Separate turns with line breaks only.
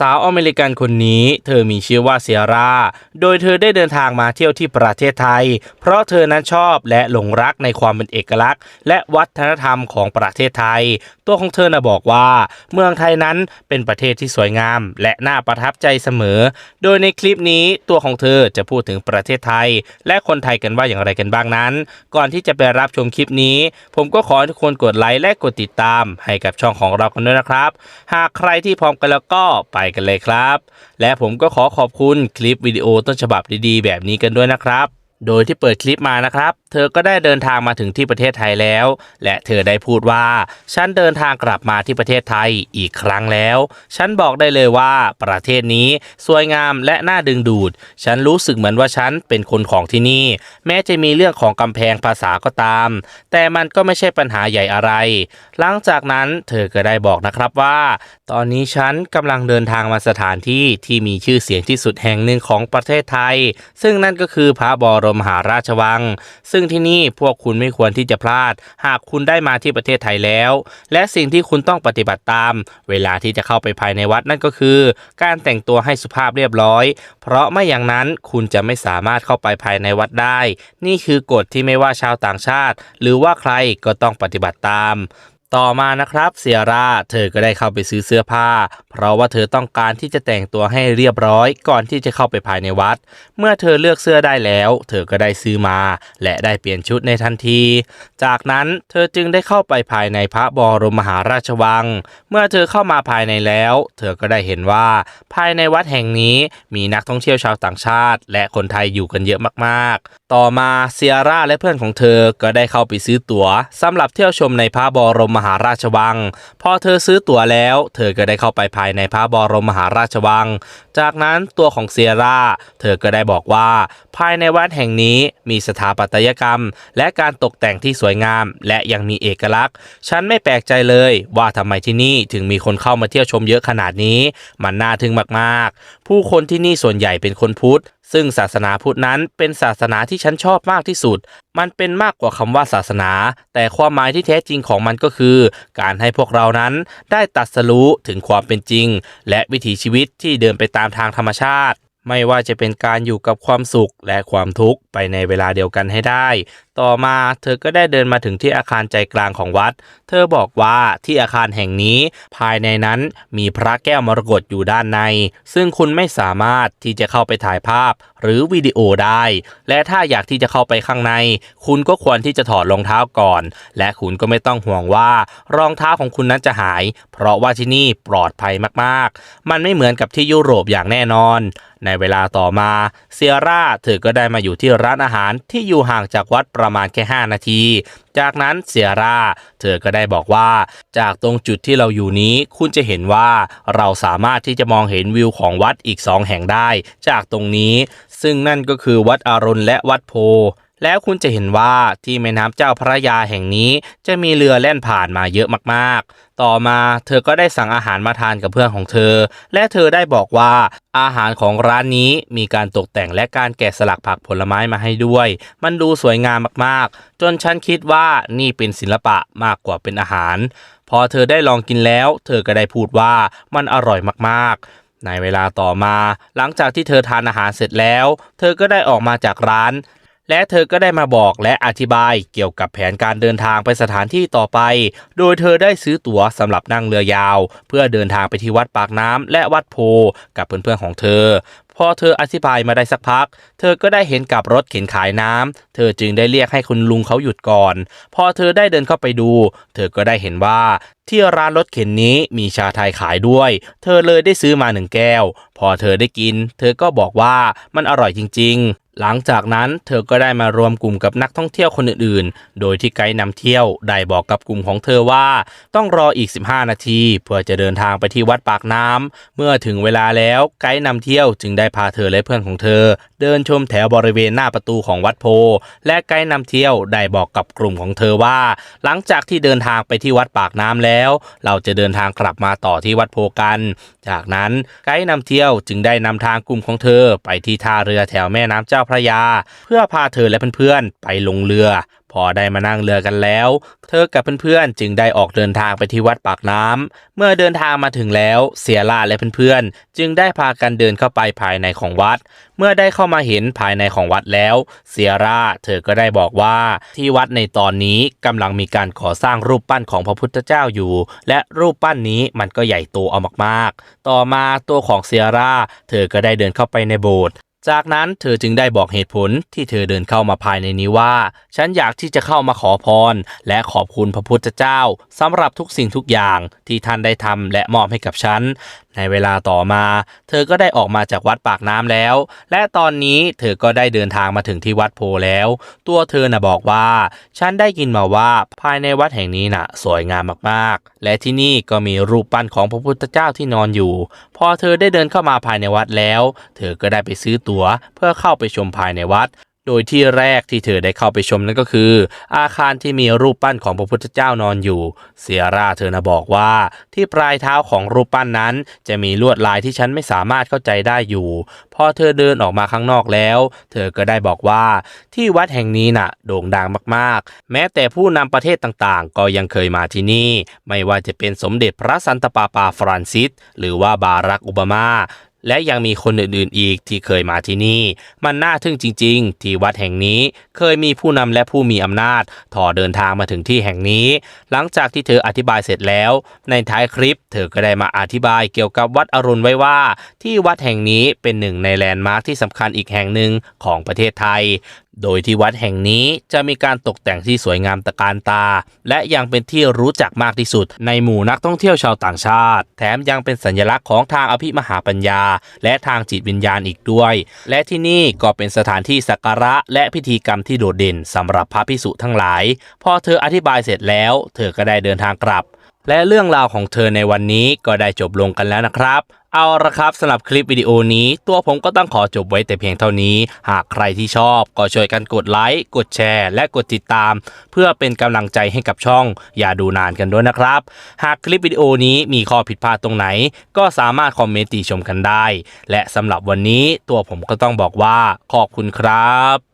สาวอเมริกันคนนี้เธอมีชื่อว่าเซียร่า โดยเธอได้เดินทางมาเที่ยวที่ประเทศไทย เพราะเธอนั้นชอบและหลงรักในความเป็นเอกลักษณ์ และวัฒนธรรมของประเทศไทย ตัวของเธอนะบอกว่า เมืองไทยนั้นเป็นประเทศที่สวยงาม และน่าประทับใจเสมอ โดยในคลิปนี้ตัวของเธอจะพูดถึงประเทศไทย และคนไทยกันว่าอย่างไรกันบ้างนั้น ก่อนที่จะไปรับชมคลิปนี้ ผมก็ขอให้ทุกคนกดไลค์และกดติดตาม ให้กับช่องของเรากันด้วยนะครับ หากใครที่พร้อมกันแล้วก็ไปกันเลยครับ และผมก็ขอขอบคุณคลิปวิดีโอต้นฉบับดีๆ แบบนี้กันด้วยนะครับ โดยที่เปิดคลิปมานะครับ เธอก็ได้เดินทางมาถึงที่ประเทศไทยแล้ว และเธอได้พูดว่า ฉันเดินทางกลับมาที่ประเทศไทยอีกครั้งแล้ว ฉันบอกได้เลยว่าประเทศนี้สวยงามและน่าดึงดูด ฉันรู้สึกเหมือนว่าฉันเป็นคนของที่นี่ แม้จะมีเรื่องของกำแพงภาษาก็ตาม แต่มันก็ไม่ใช่ปัญหาใหญ่อะไร หลังจากนั้นเธอก็ได้บอกนะครับว่า ตอนนี้ฉันกำลังเดินทางมาสถานที่ที่มีชื่อเสียงที่สุดแห่งหนึ่งของประเทศไทย ซึ่งนั่นก็คือพระบรมมหาราชวัง ซึ่งที่นี่พวกคุณไม่ควรที่จะพลาด หากคุณได้มาที่ประเทศไทยแล้ว และสิ่งที่คุณต้องปฏิบัติตาม เวลาที่จะเข้าไปภายในวัดนั่นก็คือ การแต่งตัวให้สุภาพเรียบร้อย เพราะไม่อย่างนั้นคุณจะไม่สามารถเข้าไปภายในวัดได้ นี่คือกฎที่ไม่ว่าชาวต่างชาติ หรือว่าใครก็ต้องปฏิบัติตาม ต่อมานะครับเซียร่าเธอก็ได้เข้าไปซื้อเสื้อผ้า เพราะว่าเธอต้องการที่จะแต่งตัวให้เรียบร้อยก่อนที่จะเข้าไปภายในวัด เมื่อเธอเลือกเสื้อได้แล้ว เธอก็ได้ซื้อมา และได้เปลี่ยนชุดในทันที จากนั้นเธอจึงได้เข้าไปภายในพระบรมมหาราชวัง เมื่อเธอเข้ามาภายในแล้ว เธอก็ได้เห็นว่า ภายในวัดแห่งนี้มีนักท่องเที่ยวชาวต่างชาติ และคนไทยอยู่กันเยอะมากๆ ต่อมาเซียร่าและเพื่อนของเธอก็ได้เข้าไปซื้อตั๋วสำหรับเที่ยวชมในพระบรมมหาหาราชวัง พอเธอซื้อตั๋วแล้ว เธอก็ได้เข้าไปภายในพระบรมมหาราชวัง จากนั้นตัวของเซียร่า เธอก็ได้บอกว่า ภายในวัดแห่งนี้มีสถาปัตยกรรม และการตกแต่งที่สวยงาม และยังมีเอกลักษณ์ ฉันไม่แปลกใจเลยว่าทำไมที่นี่ถึงมีคนเข้ามาเที่ยวชมเยอะขนาดนี้ มันน่าทึ่งมากๆ ผู้คนที่นี่ส่วนใหญ่เป็นคนพุทธ ซึ่งศาสนาพุทธนั้นเป็นศาสนาที่ฉันชอบมากที่สุด มันเป็นมากกว่าคำว่าศาสนา แต่ความหมายที่แท้จริงของมันก็คือ การให้พวกเรานั้นได้ตัดสรู้ถึงความเป็นจริง และวิถีชีวิตที่เดินไปตามทางธรรมชาติ ไม่ว่าจะเป็นการอยู่กับความสุขและความทุกข์ไปในเวลาเดียวกันให้ได้ ต่อมาเธอก็ได้เดินมาถึงที่อาคารใจกลางของวัด เธอบอกว่าที่อาคารแห่งนี้ภายในนั้นมีพระแก้วมรกตอยู่ด้านใน ซึ่งคุณไม่สามารถที่จะเข้าไปถ่ายภาพหรือวิดีโอได้ และถ้าอยากที่จะเข้าไปข้างใน คุณก็ควรที่จะถอดรองเท้าก่อน และคุณก็ไม่ต้องห่วงว่ารองเท้าของคุณนั้นจะหาย เพราะว่าที่นี่ปลอดภัยมากๆ มันไม่เหมือนกับที่ยุโรปอย่างแน่นอน ในเวลาต่อมาเซียร่าเธอก็ได้มาอยู่ที่ร้านอาหารที่อยู่ห่างจากวัดประมาณแค่ 5 นาที จากนั้นเซียร่าเธอก็ได้บอกว่า จากตรงจุดที่เราอยู่นี้คุณจะเห็นว่าเราสามารถที่จะมองเห็นวิวของวัดอีก 2 แห่งได้ จากตรงนี้ ซึ่งนั่นก็คือวัดอารนและวัดโพ แล้วคุณจะเห็นว่าที่แม่น้ำเจ้าพระยาแห่งนี้ จะมีเรือแล่นผ่านมาเยอะมากๆ ต่อมาเธอก็ได้สั่งอาหารมาทานกับเพื่อนของเธอ และเธอได้บอกว่าอาหารของร้านนี้มีการตกแต่งและการแกะสลักผักผลไม้มาให้ด้วย มันดูสวยงามมากๆ จนฉันคิดว่านี่เป็นศิลปะมากกว่าเป็นอาหาร พอเธอได้ลองกินแล้ว เธอก็ได้พูดว่ามันอร่อยมากๆในเวลาต่อมา หลังจากที่เธอทานอาหารเสร็จแล้ว เธอก็ได้ออกมาจากร้าน และเธอก็ได้มาบอกและอธิบายเกี่ยวกับแผนการเดินทางไปสถานที่ต่อไป โดยเธอได้ซื้อตั๋วสำหรับนั่งเรือยาว เพื่อเดินทางไปที่วัดปากน้ำและวัดโพกับเพื่อนๆของเธอพอเธออธิบายมาได้สักพัก เธอก็ได้เห็นกับรถเข็นขายน้ำเธอจึงได้เรียกให้คุณลุงเขาหยุดก่อน พอเธอได้เดินเข้าไปดู เธอก็ได้เห็นว่า ที่ร้านรถเข็นนี้มีชาไทยขายด้วย เธอเลยได้ซื้อมาหนึ่งแก้ว พอเธอได้กิน เธอก็บอกว่ามันอร่อยจริงๆ หลังจากนั้นเธอก็ได้มารวมกลุ่มกับนักท่องเที่ยวคนอื่นๆ โดยที่ไกด์นำเที่ยวได้บอกกับกลุ่มของเธอว่า ต้องรออีก 15 นาที เพื่อจะเดินทางไปที่วัดปากน้ำเมื่อถึงเวลาแล้วไกด์นำเที่ยวจึงได้พาเธอและเพื่อนของเธอ เดินชมแถวบริเวณหน้าประตูของวัดโพ และไกด์นำเที่ยวได้บอกกับกลุ่มของเธอว่า หลังจากที่เดินทางไปที่วัดปากน้ำแล้ว เราจะเดินทางกลับมาต่อที่วัดโพกัน จากนั้นไกด์นำเที่ยวจึงได้นำทางกลุ่มของเธอไปที่ท่าเรือแถวแม่น้ำเจ้าพระยา เพื่อพาเธอและเพื่อนๆไปลงเรือ พอได้มานั่งเรือกันแล้ว เธอกับเพื่อนๆจึงได้ออกเดินทางไปที่วัดปากน้ำเมื่อเดินทางมาถึงแล้ว เสียล่าและเพื่อนๆจึงได้พากันเดินเข้าไปภายในของวัด เมื่อได้เข้ามาเห็นภายในของวัดแล้วเซียร่าเธอก็ได้บอกว่าที่วัดในตอนนี้กำลังมีการก่อสร้างรูปปั้นของพระพุทธเจ้าอยู่ และรูปปั้นนี้มันก็ใหญ่โตเอามากๆ ต่อมาตัวของเซียร่า เธอก็ได้เดินเข้าไปในโบสถ์ จากนั้นเธอจึงได้บอกเหตุผลที่เธอเดินเข้ามาภายในนี้ว่า ฉันอยากที่จะเข้ามาขอพร และขอบคุณพระพุทธเจ้าสำหรับทุกสิ่งทุกอย่างที่ท่านได้ทำและมอบให้กับฉัน ในเวลาต่อมา เธอก็ได้ออกมาจากวัดปากน้ำแล้ว และตอนนี้เธอก็ได้เดินทางมาถึงที่วัดโพแล้ว ตัวเธอน่ะบอกว่า ฉันได้ยินมาว่าภายในวัดแห่งนี้น่ะ สวยงามมากๆ และที่นี่ก็มีรูปปั้นของพระพุทธเจ้าที่นอนอยู่ พอเธอได้เดินเข้ามาภายในวัดแล้ว เธอก็ได้ไปซื้อตั๋วเพื่อเข้าไปชมภายในวัด โดยที่แรกที่เธอได้เข้าไปชมนั่นก็คือ อาคารที่มีรูปปั้นของพระพุทธเจ้านอนอยู่ เซียร่าเธอนะบอกว่า ที่ปลายเท้าของรูปปั้นนั้น จะมีลวดลายที่ฉันไม่สามารถเข้าใจได้อยู่ พอเธอเดินออกมาข้างนอกแล้ว เธอก็ได้บอกว่าที่วัดแห่งนี้น่ะ โด่งดังมากๆ แม้แต่ผู้นำประเทศต่างๆ ก็ยังเคยมาที่นี่ ไม่ว่าจะเป็นสมเด็จพระสันตะปาปาฟรานซิสหรือว่าบารักโอบามา และยังมีคนอื่นๆอีกที่เคยมาที่นี่ มันน่าทึ่งจริง ๆ ที่วัดแห่งนี้เคยมีผู้นำและผู้มีอำนาจถอเดินทางมาถึงที่แห่งนี้ หลังจากที่เธออธิบายเสร็จแล้ว ในท้ายคลิป เธอก็ได้มาอธิบายเกี่ยวกับวัดอรุณไว้ว่า ที่วัดแห่งนี้เป็นหนึ่งในแลนด์มาร์คที่สำคัญอีกแห่งหนึ่งของประเทศไทย โดยที่วัดแห่งนี้จะมีการตกแต่งที่สวยงามตะการตา และยังเป็นที่รู้จักมากที่สุด ในหมู่นักท่องเที่ยวชาวต่างชาติ แถมยังเป็นสัญลักษณ์ของทางอภิมหาปัญญา และทางจิตวิญญาณอีกด้วย และที่นี่ก็เป็นสถานที่สักการะและพิธีกรรมที่โดดเด่นสำหรับพระพิสุทั้งหลาย พอเธออธิบายเสร็จแล้ว เธอก็ได้เดินทางกลับ และเรื่องราวของเธอในวันนี้ก็ได้จบลงกันแล้วนะครับ เอาละครับสำหรับคลิปวิดีโอนี้ ตัวผมก็ต้องขอจบไว้แต่เพียงเท่านี้ หากใครที่ชอบก็ช่วยกันกดไลค์กดแชร์ และกดติดตาม เพื่อเป็นกำลังใจให้กับช่อง อย่าดูนานกันด้วยนะครับ หากคลิปวิดีโอนี้มีข้อผิดพลาดตรงไหน ก็สามารถคอมเมนต์ติชมกันได้ และสำหรับวันนี้ตัวผมก็ต้องบอกว่าขอบคุณครับ